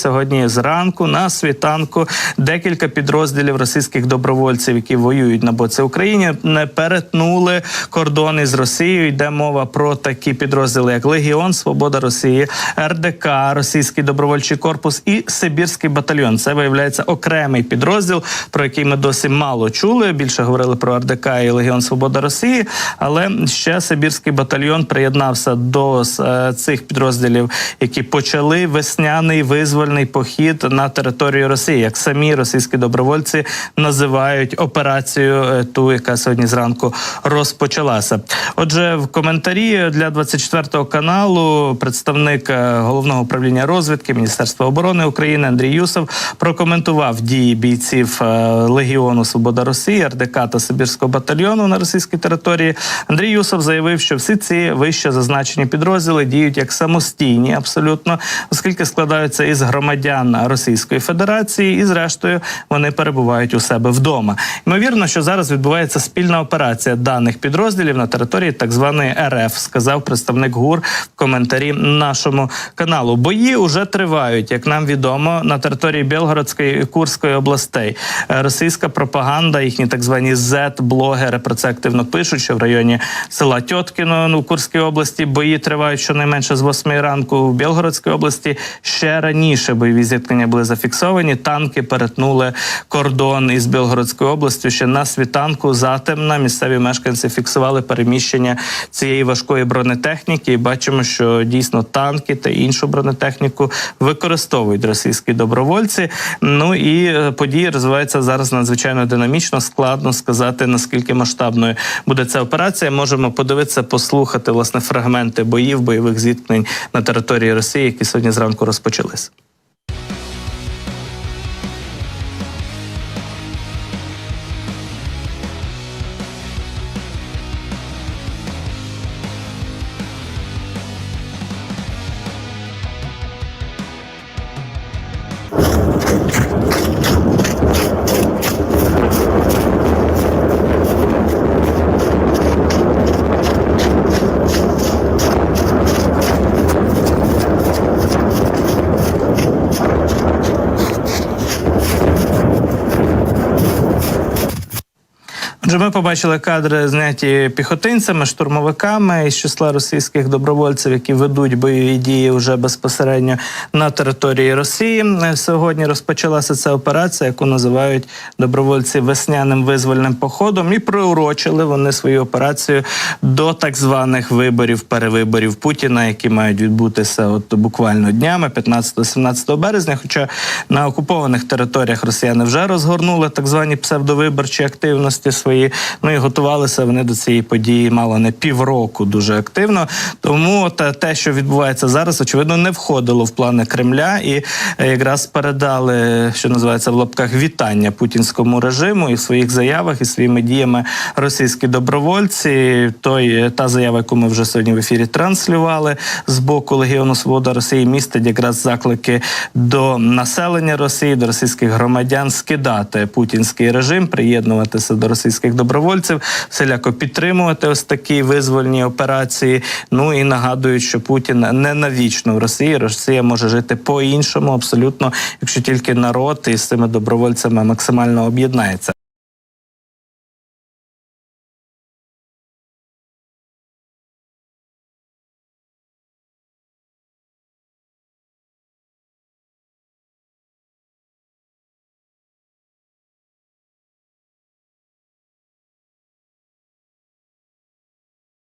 Сьогодні зранку на світанку декілька підрозділів російських добровольців, які воюють на боці України, не перетнули кордони з Росією. Йде мова про такі підрозділи, як Легіон, Свобода Росії, РДК, Російський добровольчий корпус і Сибірський батальйон. Це виявляється окремий підрозділ, про який ми досі мало чули. Більше говорили про РДК і Легіон Свобода Росії, але ще Сибірський батальйон приєднався до е, цих підрозділів, які почали весняний визвольний похід на територію Росії, як самі російські добровольці називають операцію, е, ту, яка сьогодні зранку розпочалася. Отже, в коментарі для 24 каналу представник е, головного управління розвідки Міністерства оборони України Андрій Юсов прокоментував дії бійців е, Легіону Свобода Росії, РДК та Сибірського батальйону на російській території. Андрій Юсов заявив, що всі ці вище зазначені підрозділи діють як самостійні, абсолютно, оскільки складаються із громадян Російської Федерації, і зрештою вони перебувають у себе вдома. Ймовірно, що зараз відбувається спільна операція даних підрозділів на території так званої РФ, сказав представник ГУР в коментарі нашому каналу. Бої вже тривають, як нам відомо, на території Білгородської і Курської областей. Е, Російська пропаганда, їхні так звані Z-блогери про це активно пишуть, що в районі села Тьоткіно в Курській області бої тривають щонайменше з 8 ранку. В Білгородській області ще раніше бойові зіткнення були зафіксовані. Танки перетнули кордон із Білгородською областю. Ще на світанку затемна місцеві мешканці фіксували переміщення цієї важкої бронетехніки. І бачимо, що дійсно танки та іншу бронетехніку використовують російські добровольці. Ну і е, події розвиваються зараз надзвичайно динамічно. Складно сказати наскільки масштабною буде ця операція. Можемо подивитися, послухати власне фрагменти боїв, бойових зіткнень на території Росії, які сьогодні зранку розпочались. Отже, ми побачили кадри зняті піхотинцями, штурмовиками із числа російських добровольців, які ведуть бойові дії вже безпосередньо на території Росії. Сьогодні розпочалася ця операція, яку називають добровольці весняним визвольним походом, і приурочили вони свою операцію до так званих виборів, перевиборів Путіна, які мають відбутися от буквально днями, 15-17 березня. Хоча на окупованих територіях росіяни вже розгорнули так звані псевдовиборчі активності свої. Ну і готувалися вони до цієї події мало не півроку дуже активно. Тому те, те, що відбувається зараз, очевидно, не входило в плани Кремля, і е, якраз передали, що називається в лапках вітання путінському режиму і в своїх заявах і своїми діями російські добровольці. Той та заява, яку ми вже сьогодні в ефірі транслювали з боку Легіону Свобода Росії, містить якраз заклики до населення Росії, до російських громадян скидати путінський режим, приєднуватися до російських добровольців, всіляко підтримувати ось такі визвольні операції. Ну і нагадують, що Путін не навічно в Росії. Росія може жити по іншому, абсолютно, якщо тільки народ із цими добровольцями максимально об'єднається.